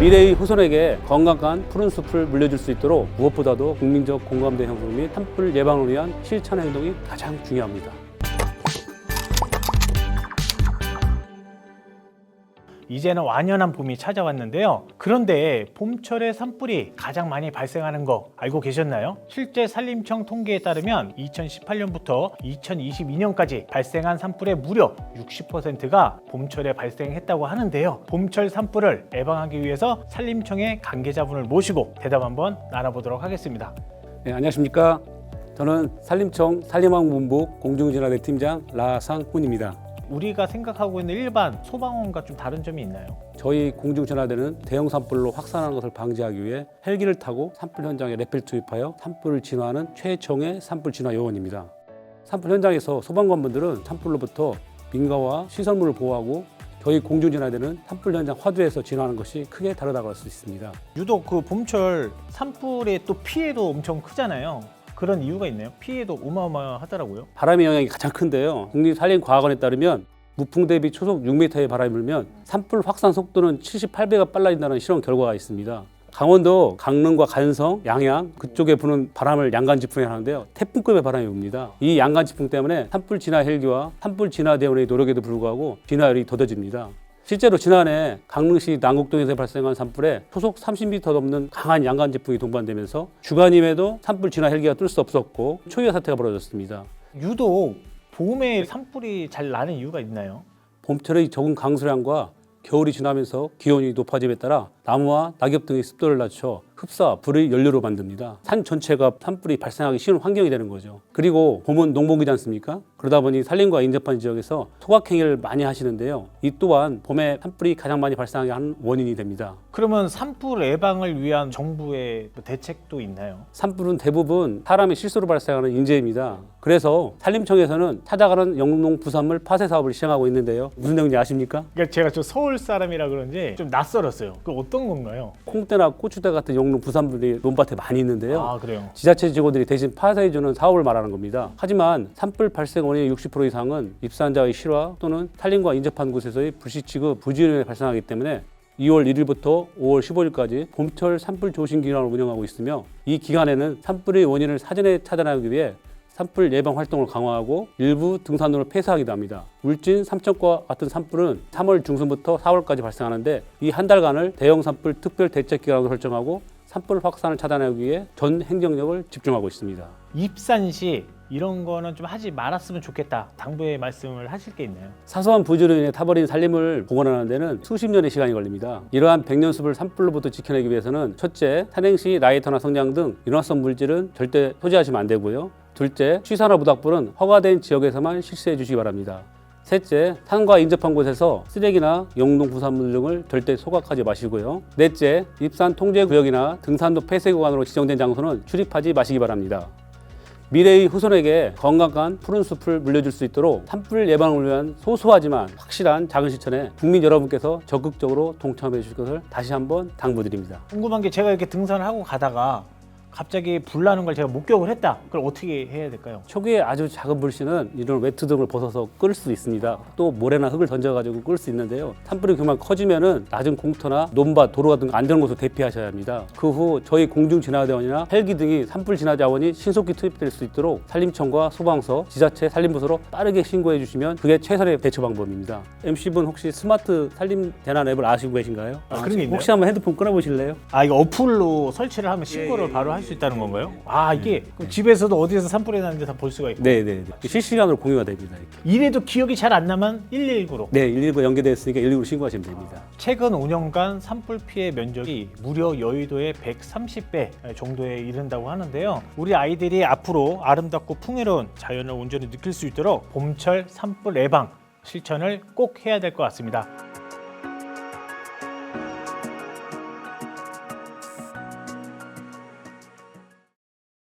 미래의 후손에게 건강한 푸른 숲을 물려줄 수 있도록 무엇보다도 국민적 공감대 형성 및 산불 예방을 위한 실천 행동이 가장 중요합니다. 이제는 완연한 봄이 찾아왔는데요. 그런데 봄철에 산불이 가장 많이 발생하는 거 알고 계셨나요? 실제 산림청 통계에 따르면 2018년부터 2022년까지 발생한 산불의 무려 60%가 봄철에 발생했다고 하는데요. 봄철 산불을 예방하기 위해서 산림청의 관계자분을 모시고 대답 한번 나눠보도록 하겠습니다. 네, 안녕하십니까. 저는 산림청 산림환경본부 공중진화대 팀장 라상훈입니다. 우리가 생각하고 있는 일반 소방원과 좀 다른 점이 있나요? 저희 공중진화대는 대형 산불로 확산하는 것을 방지하기 위해 헬기를 타고 산불 현장에 레펠 투입하여 산불을 진화하는 최정의 산불 진화 요원입니다. 산불 현장에서 소방관분들은 산불로부터 민가와 시설물을 보호하고 저희 공중진화대는 산불 현장 화두에서 진화하는 것이 크게 다르다고 할 수 있습니다. 유독 그 봄철 산불의 또 피해도 엄청 크잖아요. 그런 이유가 있나요? 피해도 어마어마하더라고요. 바람의 영향이 가장 큰데요. 국립산림과학원에 따르면 무풍 대비 초속 6m의 바람이 불면 산불 확산 속도는 78배가 빨라진다는 실험 결과가 있습니다. 강원도 강릉과 간성, 양양 그쪽에 부는 바람을 양간지풍이 하는데요. 태풍급의 바람이 붑니다. 이 양간지풍 때문에 산불 진화 헬기와 산불 진화 대원의 노력에도 불구하고 진화율이 더뎌집니다. 실제로 지난해 강릉시 남곡동에서 발생한 산불에 초속 30m 넘는 강한 양간지풍이 동반되면서 주간임에도 산불 진화 헬기가 뜰 수 없었고 초유의 사태가 벌어졌습니다. 유독 봄에 산불이 잘 나는 이유가 있나요? 봄철의 적은 강수량과 겨울이 지나면서 기온이 높아짐에 따라 나무와 낙엽 등의 습도를 낮춰 흡사 불의 연료로 만듭니다. 산 전체가 산불이 발생하기 쉬운 환경이 되는 거죠. 그리고 봄은 농복이지 않습니까? 그러다 보니 산림과 인접한 지역에서 소각행위를 많이 하시는데요. 이 또한 봄에 산불이 가장 많이 발생하게 하는 원인이 됩니다. 그러면 산불 예방을 위한 정부의 뭐 대책도 있나요? 산불은 대부분 사람의 실수로 발생하는 인재입니다. 그래서 산림청에서는 찾아가는 영농 부산물 파쇄 사업을 시행하고 있는데요. 무슨 내용인지 아십니까? 그러니까 제가 저 서울 사람이라 그런지 좀 낯설었어요. 그 어떤 건가요? 콩대나 고추대 같은 영농 부산물이 논밭에 많이 있는데요. 아 그래요. 지자체 직원들이 대신 파쇄해주는 사업을 말하는 겁니다. 하지만 산불 발생 원인의 60% 이상은 입산자의 실화 또는 산림과 인접한 곳에서의 불시 취급 부지런에 발생하기 때문에 2월 1일부터 5월 15일까지 봄철 산불 조심 기간을 운영하고 있으며 이 기간에는 산불의 원인을 사전에 차단하기 위해 산불 예방 활동을 강화하고 일부 등산로를 폐쇄하기도 합니다. 울진 삼천과 같은 산불은 3월 중순부터 4월까지 발생하는데 이 한 달간을 대형 산불 특별 대책 기간으로 설정하고 산불 확산을 차단하기 위해 전 행정력을 집중하고 있습니다. 입산 시 이런 거는 좀 하지 말았으면 좋겠다. 당부의 말씀을 하실 게 있나요? 사소한 부지로 인해 타버린 산림을 복원하는 데는 수십 년의 시간이 걸립니다. 이러한 백년숲을 산불로부터 지켜내기 위해서는 첫째, 산행 시 라이터나 성냥 등 인화성 물질은 절대 소지하시면 안 되고요. 둘째, 취사나 부닥불은 허가된 지역에서만 실시해 주시기 바랍니다. 셋째, 산과 인접한 곳에서 쓰레기나 영농 부산물 등을 절대 소각하지 마시고요. 넷째, 입산 통제 구역이나 등산로 폐쇄 구간으로 지정된 장소는 출입하지 마시기 바랍니다. 미래의 후손에게 건강한 푸른 숲을 물려줄 수 있도록 산불 예방을 위한 소소하지만 확실한 작은 실천에 국민 여러분께서 적극적으로 동참해 주실 것을 다시 한번 당부드립니다. 궁금한 게 제가 이렇게 등산을 하고 가다가 갑자기 불 나는 걸 제가 목격을 했다. 그걸 어떻게 해야 될까요? 초기에 아주 작은 불씨는 이런 외투 등을 벗어서 끌 수 있습니다. 또 모래나 흙을 던져가지고 끌 수 있는데요. 산불이 그만 커지면은 낮은 공터나 논밭, 도로 같은 안전 곳으로 대피하셔야 합니다. 그 후 저희 공중진화대원이나 헬기 등이 산불 진화 자원이 신속히 투입될 수 있도록 산림청과 소방서, 지자체, 산림부서로 빠르게 신고해 주시면 그게 최선의 대처 방법입니다. MC분 혹시 스마트 산림 대난 앱을 아시고 계신가요? 아, 그런 게 있나요? 혹시 한번 핸드폰 끊어보실래요? 아 이거 어플로 설치를 하면 신고를 바로 할수 있다는 건가요? 아 이게 그럼 집에서도 어디에서 산불이 나는지 다볼 수가 있고 네네. 실시간으로 공유가 됩니다. 이렇게. 이래도 기억이 잘 안 나면 119로 네, 119 연계되어 있으니까 119로 신고하시면 됩니다. 최근 5년간 산불 피해 면적이 무려 여의도의 130배 정도에 이른다고 하는데요. 우리 아이들이 앞으로 아름답고 풍요로운 자연을 온전히 느낄 수 있도록 봄철 산불 예방 실천을 꼭 해야 될 것 같습니다.